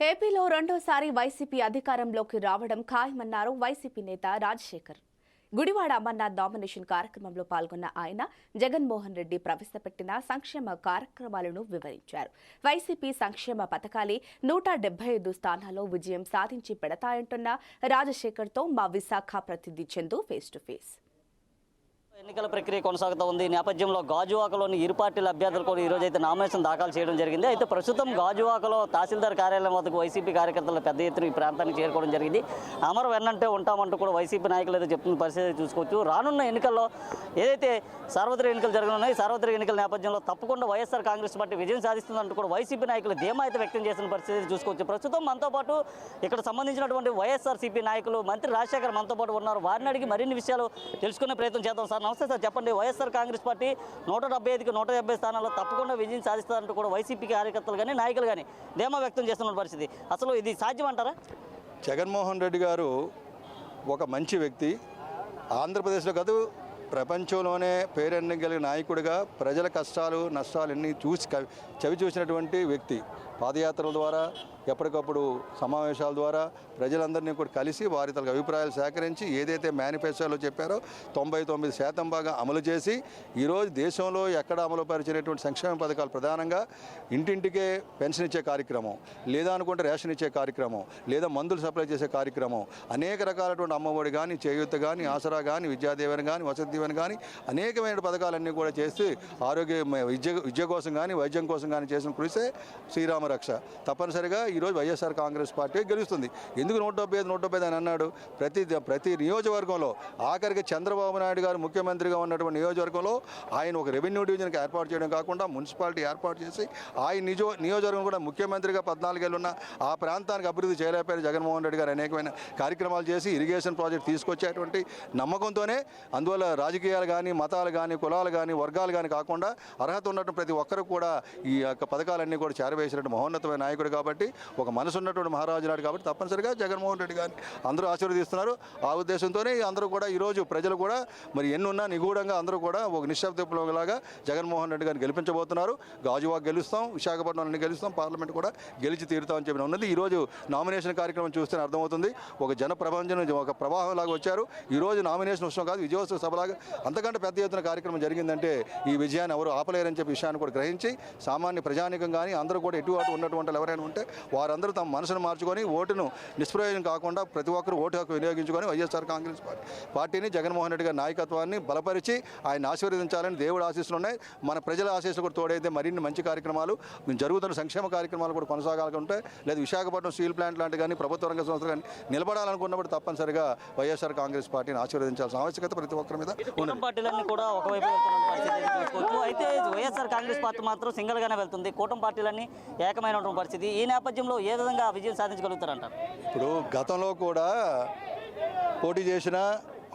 ఏపీలో రెండోసారి వైసీపీ అధికారంలోకి రావడం ఖాయమన్నారు వైసీపీ నేత రాజశేఖర్. గుడివాడ అమర్నాథ్ నామినేషన్ కార్యక్రమంలో పాల్గొన్న ఆయన జగన్మోహన్ రెడ్డి ప్రవేశపెట్టిన సంక్షేమ కార్యక్రమాలను వివరించారు. వైసీపీ సంక్షేమ పథకాలే నూట డెబ్బై ఐదు స్థానాల్లో విజయం సాధించి పెడతాయంటున్న రాజశేఖర్తో మా విశాఖ ప్రతినిధి చందు ఫేస్ టు ఫేస్ ఎన్నికల ప్రక్రియ కొనసాగుతూ ఉంది. ఈ నేపథ్యంలో గాజువాకలోని ఇరు పార్టీల అభ్యర్థులు ఈ ఈరోజు అయితే నామినేషన్ దాఖలు చేయడం జరిగింది. అయితే ప్రస్తుతం గాజువాకలో తహసీల్దార్ కార్యాలయం వద్దకు వైసీపీ కార్యకర్తలు పెద్ద ఎత్తున ఈ ప్రాంతానికి చేరుకోవడం జరిగింది. అమరు వెన్నంటే ఉంటామంటూ కూడా వైసీపీ నాయకులు అయితే చెప్తున్న పరిస్థితి చూసుకోవచ్చు. రానున్న ఎన్నికల్లో ఏదైతే సార్వత్రిక ఎన్నికలు జరగనున్నాయి సార్వత్రిక ఎన్నికల నేపథ్యంలో తప్పకుండా వైఎస్ఆర్ కాంగ్రెస్ పార్టీ విజయం సాధిస్తుందంటూ కూడా వైసీపీ నాయకులు ధీమా అయితే వ్యక్తం చేసిన పరిస్థితి చూసుకోవచ్చు. ప్రస్తుతం మనతో పాటు ఇక్కడ సంబంధించినటువంటి వైఎస్ఆర్సీపీ నాయకులు మంత్రి రాజశేఖర్ మనతో పాటు ఉన్నారు. వారిని అడిగి మరిన్ని విషయాలు తెలుసుకునే ప్రయత్నం చేద్దాం సార్. నమస్తే సార్ చెప్పండి. వైఎస్ఆర్ కాంగ్రెస్ పార్టీ నూట డెబ్బై ఐదుకి నూట డెబ్బై స్థానాల్లో తప్పకుండా విజయం సాధిస్తారంటూ కూడా వైసీపీ కార్యకర్తలు కానీ నాయకులు కానీ ధీమా వ్యక్తం చేస్తున్న పరిస్థితి. అసలు ఇది సాధ్యమంటారా జగన్మోహన్ రెడ్డి గారు ఒక మంచి వ్యక్తి. ఆంధ్రప్రదేశ్లో కాదు ప్రపంచంలోనే పేరెన్నిక కలిగిన నాయకుడిగా ప్రజల కష్టాలు నష్టాలు అన్నీ చూసి కవి- చవి చూసినటువంటి వ్యక్తి. పాదయాత్రల ద్వారా ఎప్పటికప్పుడు సమావేశాల ద్వారా ప్రజలందరినీ కూడా కలిసి వారి తన అభిప్రాయాలు సేకరించి ఏదైతే మేనిఫెస్టోలో చెప్పారో తొంభై తొమ్మిది శాతం బాగా అమలు చేసి ఈరోజు దేశంలో ఎక్కడ అమలు పరిచినటువంటి సంక్షేమ పథకాలు ప్రధానంగా ఇంటింటికే పెన్షన్ ఇచ్చే కార్యక్రమం లేదా అనుకుంటే రేషన్ ఇచ్చే కార్యక్రమం లేదా మందులు సప్లై చేసే కార్యక్రమం అనేక రకాలటువంటి అమ్మఒడి కానీ చేయూత కానీ ఆసరా కానీ విద్యాదీవెన కానీ వసతి దీవెన కానీ అనేకమైన పథకాలన్నీ కూడా చేసి ఆరోగ్య విద్య విద్య కోసం కానీ వైద్యం కోసం కానీ చేసిన కృషే శ్రీరామ రక్ష తప్పనిసరిగా ఈరోజు వైఎస్ఆర్ కాంగ్రెస్ పార్టీ గెలుస్తుంది. ఎందుకు నూట డెబ్బై ఐదు నూట డెబ్బై ఐదు అని అన్నాడు? ప్రతి ప్రతి నియోజకవర్గంలో ఆఖరికి చంద్రబాబు నాయుడు గారు ముఖ్యమంత్రిగా ఉన్నటువంటి నియోజకవర్గంలో ఆయన ఒక రెవెన్యూ డివిజన్కి ఏర్పాటు చేయడం కాకుండా మున్సిపాలిటీ ఏర్పాటు చేసి ఆయన నిజో నియోజకవర్గం కూడా ముఖ్యమంత్రిగా పద్నాలుగేళ్ళు ఉన్న ఆ ప్రాంతానికి అభివృద్ధి చేయలేకపోయారు జగన్మోహన్ రెడ్డి గారు అనేకమైన కార్యక్రమాలు చేసి ఇరిగేషన్ ప్రాజెక్ట్ తీసుకొచ్చేటువంటి నమ్మకంతోనే అందువల్ల రాజకీయాలు కానీ మతాలు కానీ కులాలు కానీ వర్గాలు కానీ కాకుండా అర్హత ఉన్నటువంటి ప్రతి ఒక్కరు కూడా ఈ యొక్క పథకాలన్నీ కూడా చేరవేసినట్టు మహోన్నతమైన నాయకుడు కాబట్టి ఒక మనసు ఉన్నటువంటి మహారాజు నాడు కాబట్టి తప్పనిసరిగా జగన్మోహన్ రెడ్డి గారిని అందరూ ఆశీర్వదిస్తున్నారు. ఆ ఉద్దేశంతోనే అందరూ కూడా ఈరోజు ప్రజలు కూడా మరి ఎన్నున్నా నిగూఢంగా అందరూ కూడా ఒక నిశ్శబ్దలాగా జగన్మోహన్ రెడ్డి గారిని గెలిపించబోతున్నారు. గాజువాక్ గెలుస్తాం విశాఖపట్నం గెలుస్తాం పార్లమెంట్ కూడా గెలిచి తీరుతామని చెప్పిన ఉన్నది. ఈరోజు నామినేషన్ కార్యక్రమం చూస్తే అర్థమవుతుంది. ఒక జన ప్రపంచం ఒక ప్రవాహం లాగా వచ్చారు ఈరోజు నామినేషన్ ఉత్సవం కాదు విజయోత్సవ సభలాగా అంతకంటే పెద్ద ఎత్తున కార్యక్రమం జరిగిందంటే ఈ విజయాన్ని ఎవరు ఆపలేరని చెప్పి విషయాన్ని కూడా గ్రహించి సామాన్య ప్రజానికం కానీ అందరూ కూడా ఎటువంటి అటు ఉన్నటువంటి ఎవరైనా ఉంటే వారందరూ తమ మనసును మార్చుకొని ఓటును నిష్ప్రయోజనం కాకుండా ప్రతి ఒక్కరు ఓటు హక్కు వినియోగించుకొని వైఎస్ఆర్ కాంగ్రెస్ పార్టీ పార్టీని జగన్మోహన్ రెడ్డి గారి నాయకత్వాన్ని బలపరిచి ఆయన ఆశీర్వదించాలని దేవుడు ఆశీస్సులు ఉన్నాయి. మన ప్రజల ఆశీస్సులు కూడా తోడైతే మరిన్ని మంచి కార్యక్రమాలు జరుగుతున్న సంక్షేమ కార్యక్రమాలు కూడా కొనసాగాలనుకుంటే లేదా విశాఖపట్నం స్టీల్ ప్లాంట్ లాంటి కానీ ప్రభుత్వ రంగ సంస్థలు కానీ నిలబడాలనుకున్నప్పుడు తప్పనిసరిగా వైఎస్ఆర్ కాంగ్రెస్ పార్టీని ఆశీర్వదించాల్సిన ఆవశ్యకత ప్రతి ఒక్కరి మీద పార్టీలన్నీ కూడా ఒకవైపు అయితే వైఎస్ఆర్ కాంగ్రెస్ పార్టీ మాత్రం సింగిల్ గానే వెళ్తుంది. కూటమి పార్టీలన్నీ ఏకమైనటువంటి పరిస్థితి. ఈ నేపథ్యంలో ఏ విధంగా విజయం సాధించగలుగుతారంటారు? ఇప్పుడు గతంలో కూడా పోటీ చేసిన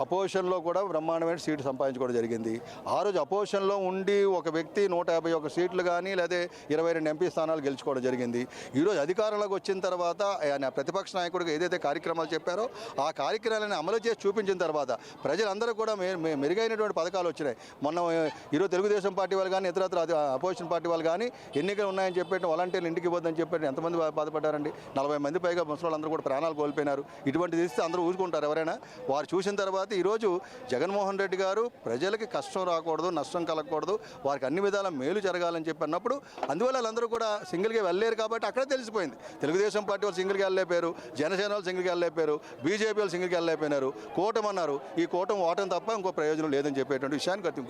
అపోజిషన్లో కూడా బ్రహ్మాండమైన సీటు సంపాదించుకోవడం జరిగింది. ఆ రోజు అపోజిషన్లో ఉండి ఒక వ్యక్తి నూట యాభై ఒక సీట్లు కానీ లేదా ఇరవై రెండు ఎంపీ స్థానాలు గెలుచుకోవడం జరిగింది. ఈరోజు అధికారంలోకి వచ్చిన తర్వాత ఆయన ప్రతిపక్ష నాయకుడికి ఏదైతే కార్యక్రమాలు చెప్పారో ఆ కార్యక్రమాలను అమలు చేసి చూపించిన తర్వాత ప్రజలందరూ కూడా మె- మెరుగైనటువంటి పథకాలు వచ్చినాయి. మొన్న ఈరోజు తెలుగుదేశం పార్టీ వాళ్ళు కానీ ఇతరత్ర అపోజిషన్ పార్టీ వాళ్ళు కానీ ఎన్నికలు ఉన్నాయని చెప్పి వాలంటీర్లు ఇంటికి పోద్దని చెప్పి ఎంతమంది బాధపడ్డారండి? నలభై మంది పైగా ముసలి వాళ్ళందరూ కూడా ప్రాణాలు కోల్పోయినారు. ఇటువంటిది ఇస్తే అందరూ ఊరుకుంటారు ఎవరైనా. వారు చూసిన తర్వాత ఈరోజు జగన్మోహన్ రెడ్డి గారు ప్రజలకి కష్టం రాకూడదు నష్టం కలగకూడదు వారికి అన్ని విధాల మేలు జరగాలని చెప్పి అన్నప్పుడు అందువల్ల వాళ్ళందరూ కూడా సింగిల్గా వెళ్ళలేరు కాబట్టి అక్కడే తెలిసిపోయింది. తెలుగుదేశం పార్టీ వాళ్ళు సింగిల్గా వెళ్ళలేపారు జనసేన వాళ్ళు సింగిల్గా వెళ్ళలేపారు బీజేపీ వాళ్ళు సింగిల్గా వెళ్ళలేపోయినారు కూటమి అన్నారు. ఈ కూటమి ఓటం తప్ప ఇంకో ప్రయోజనం లేదని చెప్పేటువంటి విషయాన్ని గతి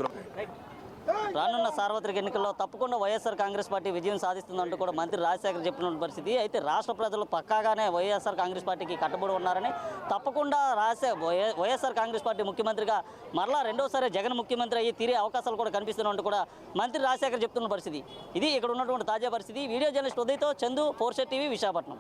రానున్న సార్వత్రిక ఎన్నికల్లో తప్పకుండా వైఎస్ఆర్ కాంగ్రెస్ పార్టీ విజయం సాధిస్తుందంటూ కూడా మంత్రి రాజశేఖర్ చెప్పిన పరిస్థితి. అయితే రాష్ట్ర ప్రజలు పక్కాగానే వైఎస్ఆర్ కాంగ్రెస్ పార్టీకి కట్టుబడి ఉన్నారని తప్పకుండా రాసే వై- వైఎస్ఆర్ కాంగ్రెస్ పార్టీ ముఖ్యమంత్రిగా మరలా రెండోసారి జగన్ ముఖ్యమంత్రి అయ్యి తీరే అవకాశాలు కూడా కనిపిస్తున్నట్టు కూడా మంత్రి రాజశేఖర్ చెప్తున్న పరిస్థితి. ఇది ఇక్కడ ఉన్నటువంటి తాజా పరిస్థితి. వీడియో జర్నలిస్ట్ ఉదయతో చందు ఫోర్సెట్ టీవీ విశాఖపట్నం.